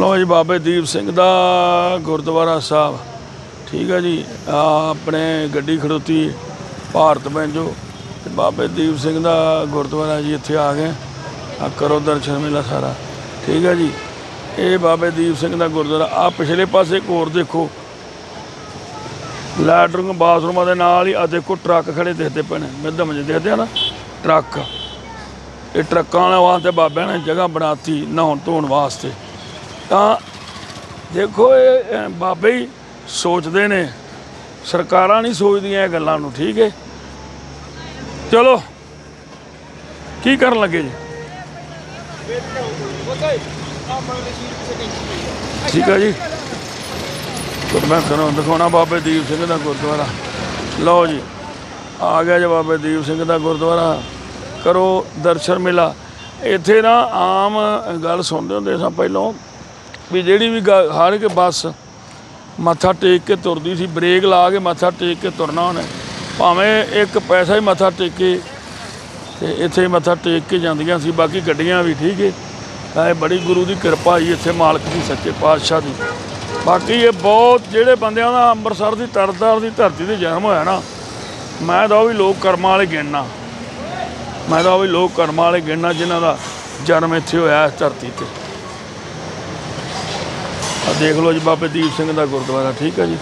ਲਓ ਜੀ ਬਾਬੇ ਦੀਪ ਸਿੰਘ ਦਾ ਗੁਰਦੁਆਰਾ ਸਾਹਿਬ। ਠੀਕ ਹੈ ਜੀ ਆਪਣੇ ਗੱਡੀ ਖੜੋਤੀ ਭਾਰਤ ਬੈਂਜੋ ਤੇ ਬਾਬੇ ਦੀਪ ਸਿੰਘ ਦਾ ਗੁਰਦੁਆਰਾ ਜੀ ਇੱਥੇ ਆ ਗਏ। ਆ ਕਰੋ ਦਰਸ਼ਨ ਮੇਲਾ ਸਾਰਾ। ਠੀਕ ਹੈ ਜੀ, ਇਹ ਬਾਬੇ ਦੀਪ ਸਿੰਘ ਦਾ ਗੁਰਦੁਆਰਾ। ਆ ਪਿਛਲੇ ਪਾਸੇ ਇੱਕ ਹੋਰ ਦੇਖੋ। ਲੈਟਰਿੰਗ ਬਾਥਰੂਮਾਂ ਦੇ ਨਾਲ ਹੀ ਆ ਦੇਖੋ ਟਰੱਕ ਖੜੇ ਦਿਖਦੇ ਪਏ ਨੇ। ਮਿੱਧਮ ਜਿਹੇ ਦਿਖਦੇ ਆ ਨਾ, ਟਰੱਕ। ਇਹ ਟਰੱਕਾਂ ਵਾਲਿਆਂ ਵਾਸਤੇ ਬਾਬਿਆਂ ਨੇ ਜਗ੍ਹਾ ਬਣਾਤੀ ਨਹਾਉਣ ਧੋਣ ਵਾਸਤੇ। ਤਾਂ ਦੇਖੋ ਇਹ ਬਾਬੇ ਹੀ ਸੋਚਦੇ ਨੇ। ਸਰਕਾਰਾਂ ਨਹੀਂ ਸੋਚਦੀਆਂ ਇਹ ਗੱਲਾਂ ਨੂੰ, ਠੀਕ ਹੈ? ਚਲੋ, ਕੀ ਕਰਨ ਲੱਗੇ ਜੀ? ਠੀਕ ਹੈ ਜੀ। ਮੈਂ ਤੁਹਾਨੂੰ ਦਿਖਾਉਣਾ ਬਾਬੇ ਦੀਪ ਸਿੰਘ ਦਾ ਗੁਰਦੁਆਰਾ। ਲਓ ਜੀ, ਆ ਗਿਆ ਜੀ ਬਾਬੇ ਦੀਪ ਸਿੰਘ ਦਾ ਗੁਰਦੁਆਰਾ। ਕਰੋ ਦਰਸ਼ਨ ਮੇਲਾ। ਇੱਥੇ ਨਾ ਆਮ ਗੱਲ ਸੁਣਦੇ ਹੁੰਦੇ ਸਾਂ ਪਹਿਲਾਂ। ਵੀ ਜਿਹੜੀ ਵੀ ਗ- ਹਰ ਇੱਕ ਬੱਸ ਮੱਥਾ ਟੇਕ ਕੇ ਤੁਰਦੀ ਸੀ, ਬ੍ਰੇਕ ਲਾ ਕੇ ਮੱਥਾ ਟੇਕ ਕੇ ਤੁਰਨਾ ਉਹਨੇ। ਭਾਵੇਂ ਇੱਕ ਪੈਸਾ ਹੀ ਮੱਥਾ ਟੇਕੇ, ਤੇ ਇੱਥੇ ਹੀ ਮੱਥਾ ਟੇਕ ਕੇ ਜਾਂਦੀਆਂ ਸੀ, ਬਾਕੀ ਗੱਡੀਆਂ ਵੀ ਠੀਕ ਹੈ ਤਾਂ ਇਹ ਬੜੀ ਗੁਰੂ ਦੀ ਕਿਰਪਾ ਹੀ ਇੱਥੇ ਮਾਲਕ ਦੀ, ਸੱਚੇ ਪਾਤਸ਼ਾਹ ਦੀ। ਬਾਕੀ ਇਹ ਬਹੁਤ ਜਿਹੜੇ ਬੰਦਿਆਂ ਦਾ ਅੰਮ੍ਰਿਤਸਰ ਦੀ ਤਰਦਾਰ ਦੀ ਧਰਤੀ ਤੇ ਜਨਮ ਹੋਇਆ ਨਾ, ਮੈਂ ਤਾਂ ਉਹ ਵੀ ਲੋਕ ਕਰਮਾਂ ਵਾਲੇ ਗਿਣਨਾ ਮੈਂ ਤਾਂ ਉਹ ਵੀ ਲੋਕ ਕਰਮਾਂ ਵਾਲੇ ਗਿਣਨਾ ਜਿਨ੍ਹਾਂ ਦਾ ਜਨਮ ਇੱਥੇ ਹੋਇਆ ਇਸ ਧਰਤੀ ਤੇ। ਆ ਦੇਖ ਲਓ ਜੀ ਬਾਬੇ ਦੀਪ ਸਿੰਘ ਦਾ ਗੁਰਦੁਆਰਾ, ਠੀਕ ਹੈ ਜੀ।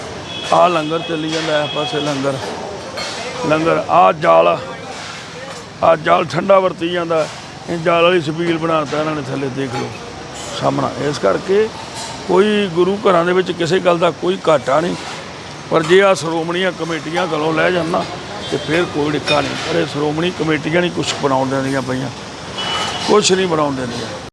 ਆ ਲੰਗਰ ਚੱਲੀ ਜਾਂਦਾ ਇਸ ਪਾਸੇ ਲੰਗਰ। ਲੰਗਰ ਆ ਜਾਲ ਆ ਜਾਲ ਠੰਡਾ ਵਰਤੀ ਜਾਂਦਾ ਇਹ ਜਾਲ ਵਾਲੀ ਸਪੀਲ ਬਣਾਤਾ ਇਹਨਾਂ ਨੇ ਥੱਲੇ, ਦੇਖ ਲਓ, ਸਾਹਮਣਾ। ਇਸ ਕਰਕੇ ਕੋਈ ਗੁਰੂ ਘਰਾਂ ਦੇ ਵਿੱਚ ਕਿਸੇ ਗੱਲ ਦਾ ਕੋਈ ਘਾਟਾ ਨਹੀਂ। ਪਰ ਜੇ ਆ ਸ਼੍ਰੋਮਣੀਆਂ ਕਮੇਟੀਆਂ ਕੋਲੋਂ ਲੈ ਜਾਣਾ ਤੇ ਫਿਰ ਕੋਈ ਡਿੱਕਾ ਨਹੀਂ। ਪਰ ਇਹ ਸ਼੍ਰੋਮਣੀ ਕਮੇਟੀਆਂ ਨਹੀਂ ਕੁਝ ਬਣਾਉਣ ਦਿੰਦੀਆਂ ਪਈਆਂ। ਕੁਝ ਨਹੀਂ ਬਣਾਉਣ ਦਿੰਦੀਆਂ